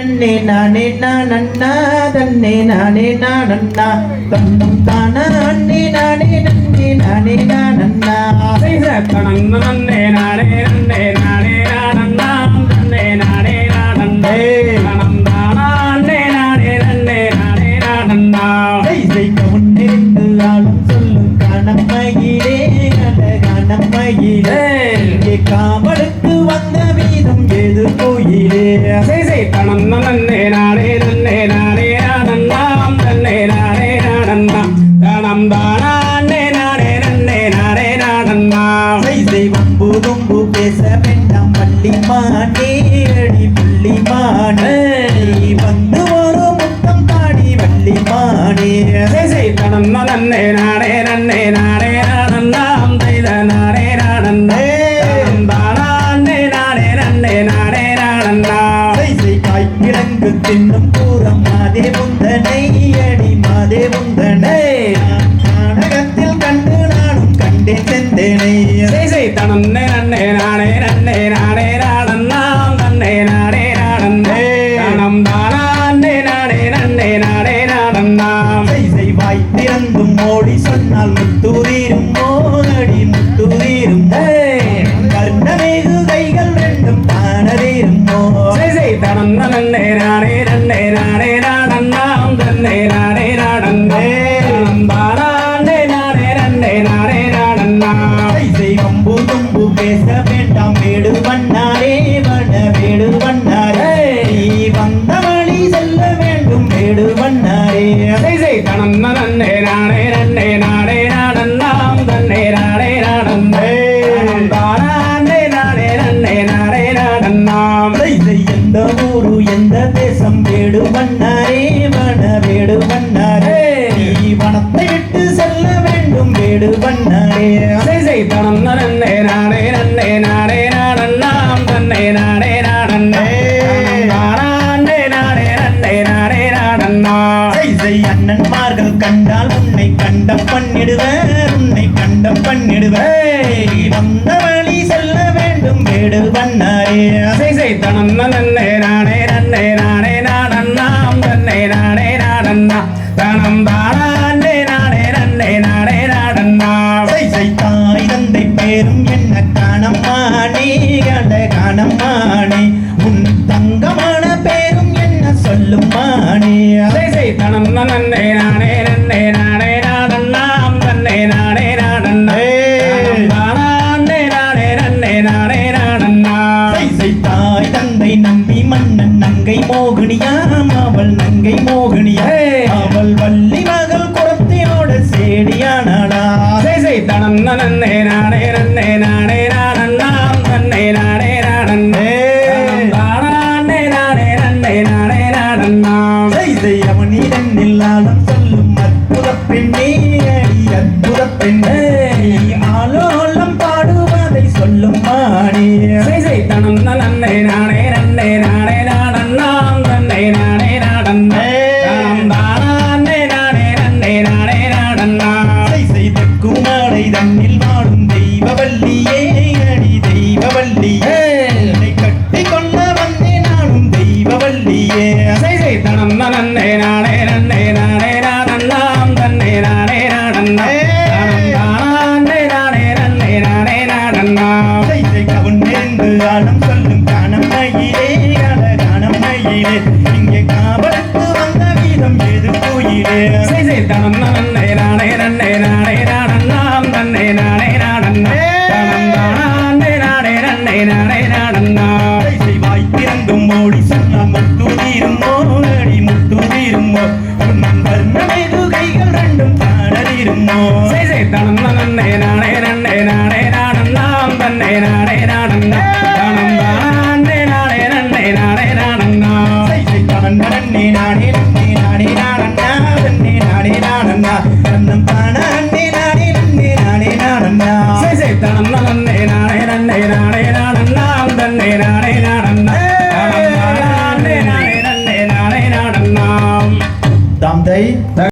நன்னே நானே நான் அண்ணா தன்னே நானே நான் அண்ணா தன்னம் தானா அண்ணே நானே நன்னே நானே நான் அண்ணா நானே நன்னே நானே வேண்டாம் பள்ளி மானே அடி புள்ளி மானே. நீ வந்து ஒரு முத்தம் தாடி வள்ளி மானே. செய் செய் தனந்த நன்னே நானே நன்னே நானே நானண்ணாம் செய்த நானே தனந்தானா அண்ணே நானே நன்னே நானே நானண்ணாம் செய் செய் காய்கிழங்கு தின்னும் பூரம் மாதே முந்தனை அடி மாதே முந்தனை சொன்னால் முத்தூரீரும் மோடி முத்தூரீரும் கர்ணமேகு கைகள் ரெண்டும் தானதீரும் மோ செய் செய் தனந்த நன்னே நானே நன்னே நானே நானண்ணாம் தன்னே தனம் தானா அண்ணே நானே நன்னே நானே செய் வம்பு தும்பு பேச வேண்டாம் வேடு பண்ணாரே வட வேடு பண்ணாரே நீ வந்த வழி செல்ல வேண்டும் வேடு பண்ணாரே செய் வேடு பண்ணாரே செய் செய் தனந்த நன்னே நானே நன்னே நானே நானண்ணாம் தன்னே நானே நானண்ணே அண்ணே நானே நன்னே நானே நானண்ணாம் செய் அண்ணன்மார்கள் கண்டால் உன்னை கண்டம் பண்ணிடுவர் உன்னை கண்டம் பண்ணிடுவர். நீ வந்த வழி செல்ல வேண்டும் வேடு பண்ணாரே செய் செய் தனந்த நன்னே நானே நன்னே நானே நானண்ணாம் தன்னே நானே நானண்ணா தனம் தானா பேரும் என்ன காணம்மானே கட காணம்மானே உன் தங்கமான பேரும் என்ன சொல்லும் மானே செய் தனந்த நன்னே நானே நன்னே நானே நானண்ணாம் தன்னே நானே தனம் தானா அண்ணே நானே நன்னே நானே நானண்ணாம் செய் தாய் தந்தை நம்பி மன்னன் நங்கை மோகினியாம் அவள் நங்கை மோகினியா. அவள் வள்ளி மகள் தனந்த நன்னே நானே நன்னே நானே பெண்ணே அற்புத பெண்ணே ஆலோலம் பாடுவதை சொல்லும் மானே. தனந்த நன்னே நானே நன்னே நானே நானண்ணாம் தன்னே நானே தனம் தெக்குமாலை தன்னில் வாழும் தெய்வவல்லியே அடி தெய்வவல்லியே கட்டி கொள்ள வந்தேன் நானும் தெய்வவல்லியே தனந்த நன்னே நானே நன்னே சை சை தனம் நன்னை நானே நன்னை நானே நானண்ணாம் நன்னை நானே நானண்ணா தனம் தானே நானே நன்னை நானே நானண்ணா செய்வாய் திறந்தும் மோடி சொன்ன முத்துதீருமோ அடி முத்துதீருமோ நண்பர் நனைது கைகள் ரெண்டும் பாடலிருமோ சை சை தனம் நன்னை நானே நன்னை நானே நானண்ணாம் தன்னை நானே நானண்ணா தனம் தானே நானே நன்னை நானே நானண்ணா சை